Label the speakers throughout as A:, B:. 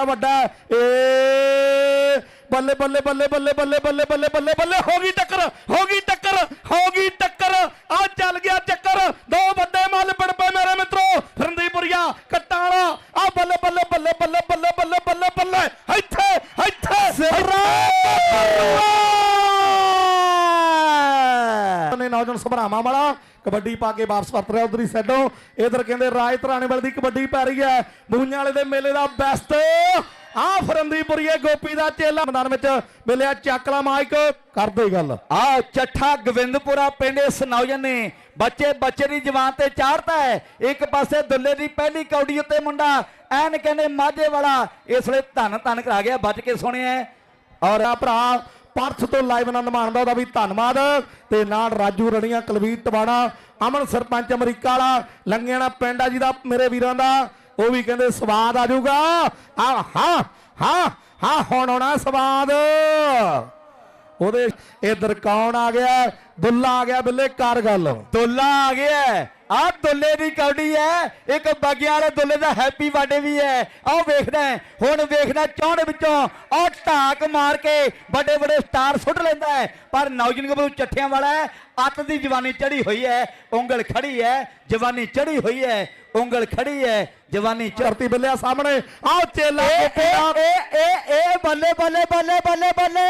A: ਦਾ ਵੱਡਾ ਏ ਬੱਲੇ ਬੱਲੇ ਬੱਲੇ ਬੱਲੇ ਬੱਲੇ ਬੱਲੇ ਬੱਲੇ ਬੱਲੇ ਬੱਲੇ, ਹੋ ਗਈ ਟੱਕਰ, ਹੋ ਗਈ ਟੱਕਰ, ਹੋ ਗਈ ਟੱਕਰ। ਅੱਜ ਨੇ ਨੌਜਵਾਨ ਸਭਰਾਵਾਂ ਵਾਲਾ, ਕਬੱਡੀ ਪਾ ਕੇ ਵਾਪਸ ਪਰਤ ਰਿਹਾ ਉਧਰੀ ਸੈਡੋ। ਇਧਰ ਕਹਿੰਦੇ ਰਾਜ ਧਰਾਣੇ ਵਾਲੇ ਦੀ ਕਬੱਡੀ ਪੈ ਰਹੀ ਹੈ। ਮੂੰਹਾਂ ਵਾਲੇ ਦੇ ਮੇਲੇ ਦਾ ਬੈਸਟ ਆ ਫਰੰਦੀਪੁਰੀਏ ਗੋਪੀ ਦਾ ਚੇਲਾ ਮੈਦਾਨ ਵਿੱਚ ਮਿਲਿਆ ਚੱਕਲਾ ਮਾਈਕ। ਕਰਦੇ ਗੱਲ।
B: ਆ ਚੱਠਾ ਗੋਬਿੰਦਪੁਰਾ ਪਿੰਡ ਇਸ ਨੌਜਵਾਨ ਨੇ ਬੱਚੇ ਬੱਚੇ ਦੀ ਜਵਾਨ ਤੇ ਚਾੜਤਾ ਹੈ। ਇੱਕ ਪਾਸੇ ਦੁੱਲੇ ਦੀ ਪਹਿਲੀ ਕੌਡੀ ਉੱਤੇ ਮੁੰਡਾ, ਐਨ ਕਹਿੰਦੇ ਮਾਝੇ ਵਾਲਾ। ਇਸ ਵੇਲੇ ਧੰਨ ਧੰਨ ਕਰਾ ਗਿਆ ਬਚ ਕੇ ਸੁਣਿਆ
A: ਔਰ ਆ ਭਰਾ ਪਰਥ ਤੋਂ ਲਾਈਵ ਆਨੰਦ ਮਾਣਦਾ, ਉਹਦਾ ਵੀ ਧੰਨਵਾਦ। ਤੇ ਨਾਲ ਰਾਜੂ ਰਣੀਆਂ, ਕੁਲਵੀਰ ਟਵਾਣਾ, ਅਮਨ ਸਰਪੰਚ ਅਮਰੀਕਾ ਵਾਲਾ, ਲੰਗਿਆਣਾ ਪਿੰਡ ਆ ਦਾ ਮੇਰੇ ਵੀਰਾਂ ਦਾ। ਉਹ ਵੀ ਕਹਿੰਦੇ ਸਵਾਦ ਆ ਜਾਊਗਾ। ਆ ਹਾਂ ਹਾਂ ਹਾਂ, ਹੁਣ ਆਉਣਾ ਸਵਾਦ। ਉਹਦੇ ਇਧਰ ਕੌਣ ਆ ਗਿਆ? ਦੁੱਲਾ ਆ ਗਿਆ ਬਿੱਲੇ ਕਰ ਗੱਲ।
B: ਦੁੱਲਾ ਆ ਗਿਆ ਆ ਦੁੱਲੇ ਦੀ ਕੌਡੀ ਹੈ। ਇੱਕ ਬਾਗਿਆਂ ਵਾਲੇ ਦੁੱਲੇ ਦਾ ਹੈਪੀ ਬਰਥਡੇ ਵੀ ਹੈ। ਆਹ ਵੇਖਦਾ ਹੁਣ ਵੇਖਦਾ ਚੌਂਡ ਵਿੱਚੋਂ। ਆਹ ਢਾਕ ਮਾਰ ਕੇ ਵੱਡੇ ਵੱਡੇ ਸਟਾਰ ਸੁੱਟ ਲੈਂਦਾ ਹੈ। ਪਰ ਨੌਜਵਾਨ ਗੱਭਰੂ ਚੱਠਿਆਂ ਵਾਲਾ ਅੱਤ ਦੀ ਜਵਾਨੀ ਚੜੀ ਹੋਈ ਹੈ। ਉਂਗਲ ਖੜੀ ਹੈ। ਜਵਾਨੀ ਚੜੀ ਹੋਈ ਹੈ। ਉਂਗਲ ਖੜੀ ਹੈ। ਜਵਾਨੀ ਚੜ
A: ਧਰਤੀ ਬਿੱਲਿਆ ਸਾਹਮਣੇ। ਆਹ ਚੇਲਾ ਦਾ
B: ਏ ਏ ਏ ਬੱਲੇ ਬੱਲੇ ਬੱਲੇ ਬੱਲੇ।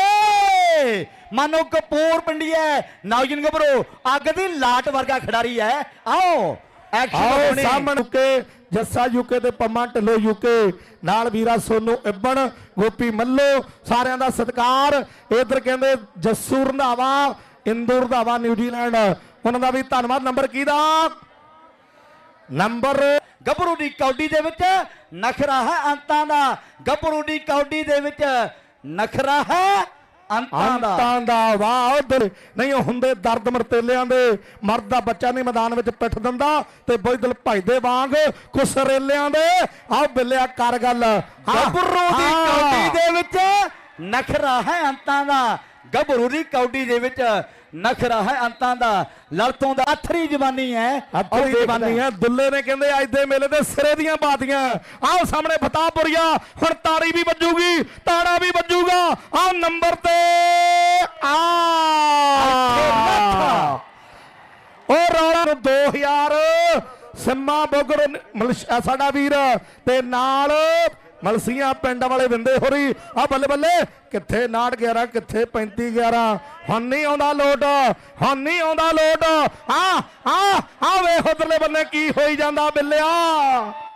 B: ਬੱਲੇ ਮਾਨੋ ਕਪੂਰ ਪਿੰਡੀਆ ਨੌਜਵਾਨ ਗੱਭਰੂ ਅੱਗ ਦੀ ਲਾਟ ਵਰਗਾ ਖਿਡਾਰੀ ਹੈ। ਆਓ ਐਕਸ਼ਨ
A: ਆਓ ਸਾਹਮਣੇ ਯੂਕੇ ਜੱਸਾ ਯੂਕੇ ਤੇ ਪੰਮਾ ਢਿੱਲੋਂ ਯੂਕੇ। ਨਾਲ ਵੀਰਾ ਸੋਨੂ ਇਬਣ ਗੋਪੀ ਮੱਲੋ ਸਾਰਿਆਂ ਦਾ ਸਤਿਕਾਰ। ਇਧਰ ਕਹਿੰਦੇ ਜੱਸੂ ਰੰਧਾਵਾ ਇੰਦੂ ਰੰਧਾਵਾ ਨਿਊਜ਼ੀਲੈਂਡ। ਉਹਨਾਂ ਦਾ ਵੀ ਧੰਨਵਾਦ। ਨੰਬਰ ਕਿਹਦਾ ਨੰਬਰ
B: ਗੱਭਰੂ ਦੀ ਕੌਡੀ ਦੇ ਵਿੱਚ ਨਖਰਾ ਹੈ ਅੰਤਾਂ ਦਾ। ਗੱਭਰੂ ਦੀ ਕੌਡੀ ਦੇ ਵਿੱਚ ਨਖਰਾ ਹੈ ਅੰਤਾਂ ਦਾ।
A: ਅੰਤਾਂ ਦਾ ਵਾਹ ਉਧਰ। ਨਹੀਂ ਉਹ ਹੁੰਦੇ ਦਰਦ ਮਰਤੇਲਿਆਂ ਦੇ। ਮਰਦ ਦਾ ਬੱਚਾ ਨਹੀਂ ਮੈਦਾਨ ਵਿੱਚ ਪਿੱਠ ਦਿੰਦਾ ਤੇ ਬੋਝਦਲ ਭਜਦੇ ਵਾਂਗ ਕੁਸਰੇਲਿਆਂ ਦੇ। ਆਹ ਬਿੱਲਿਆ ਕਰ ਗੱਲ।
B: ਗੱਭਰੂ ਦੀ। ਕੌਡੀ ਦੇ ਵਿੱਚ ਨਖਰਾ ਹੈ ਅੰਤਾਂ ਦਾ। ਗੱਭਰੂ ਦੀ ਕੌਡੀ ਦੇ ਵਿੱਚ ਨਖਰਾ ਹੈ ਅੰਤਾਂ ਦਾ। ਲੜਤੋਂ ਦਾ ਅਥਰੀ ਜਵਾਨੀ ਹੈ
A: ਅੱਥਰੀ ਜਵਾਨੀ ਹੈ। ਦੁੱਲੇ ਨੇ ਕਹਿੰਦੇ ਅੱਜ ਦੇ ਮੇਲੇ ਦੇ ਸਿਰੇ ਦੀਆਂ ਬਾਤੀਆਂ। ਆਹ ਸਾਹਮਣੇ ਫਤਾਪੁਰੀਆ ਹੁਣ ਤਾੜੀ ਵੀ ਵੱਜੂਗੀ ਤਾੜਾ ਵੀ ਵੱਜੂਗਾ। ਆਹ ਨੰਬਰ ਤੇ ਆ। ਉਹ ਰੌਲਾ ਨੂੰ 2000 ਸਿੰਮਾ ਬੋਗਰ ਸਾਡਾ ਵੀਰ ਤੇ ਨਾਲ ਮਲਸੀਆਂ ਪਿੰਡ ਵਾਲੇ ਵਿੰਦੇ ਹੋਰੀ। ਆ ਬੱਲੇ ਬੱਲੇ, ਕਿੱਥੇ 69 11 ਕਿੱਥੇ 35 11 ਹੁਣ ਨਹੀਂ ਆਉਂਦਾ ਲੋਟ, ਹੁਣ ਨਹੀਂ ਆਉਂਦਾ ਲੋਟ। ਆ ਆ ਆ ਵੇਖ ਉਧਰਲੇ ਬੰਨੇ ਕੀ ਹੋਈ ਜਾਂਦਾ ਬਿੱਲਿਆ।